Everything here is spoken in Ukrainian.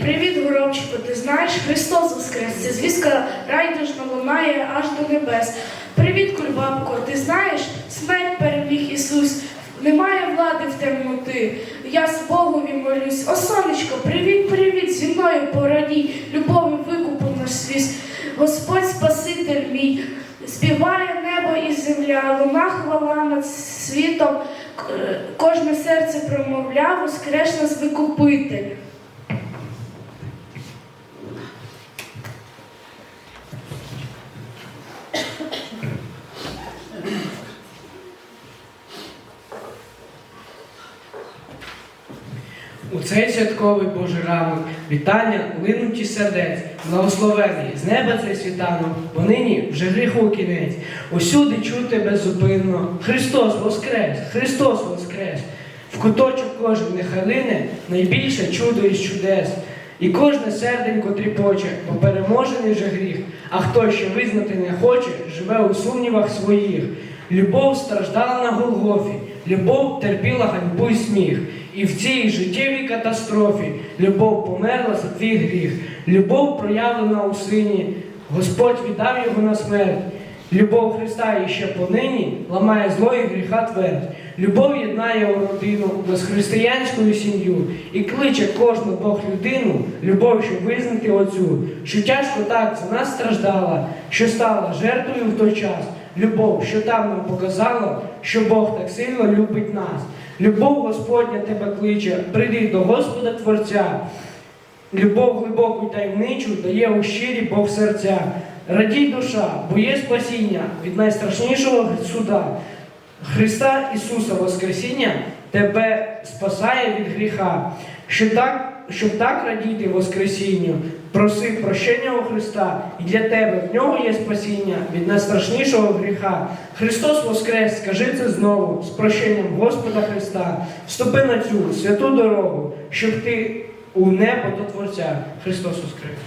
Привіт, горобчику, ти знаєш, Христос Воскрес, ця звістка райдужно лунає аж до небес. Привіт, кульбабко, ти знаєш, смерть переміг Ісус. Немає влади в темноти. Я з Богові молюсь. О, сонечко, привіт, привіт, зі мною порадій, любові викупу наш свіс. Господь Спаситель мій, співає небо і земля, луна хвала над світом, кожне серце промовляв, воскрес нас викупитель. У цей святковий Божий ранок вітання линуть із сердець, благословений з неба цей світанок, бо нині вже гріху кінець. Усюди чути беззупинно. Христос Воскрес! Христос Воскрес! В куточок кожен нехай найбільше чудо із чудес. І кожне серденько тріпоче, бо переможений вже гріх, а хто ще визнати не хоче, живе у сумнівах своїх. Любов страждала на Голгофі, любов терпіла ганьбу й сміх. І в цій життєвій катастрофі любов померла за твій гріх, любов проявлена у сині, Господь віддав його на смерть. Любов Христа іще понині ламає зло і гріха твердь. Любов єднає у родину, безхристиянську сім'ю і кличе кожну Бог людину, любов, щоб визнати оцю, що тяжко так за нас страждала, що стала жертвою в той час. Любов, що там нам показала, що Бог так сильно любить нас. Любов Господня тебе кличе, прийди до Господа Творця. Любов глибоку й таємничу дає у щирі Бог серця. Радій душа, бо є спасіння від найстрашнішого суда. Христа Ісуса Воскресіння тебе спасає від гріха. що так, щоб так радіти Воскресінню, проси прощення у Христа, і для тебе в нього є спасіння від найстрашнішого гріха. Христос Воскрес, скажи це знову з прощенням Господа Христа. Вступи на цю святу дорогу, щоб ти у небо до Творця. Христос Воскрес!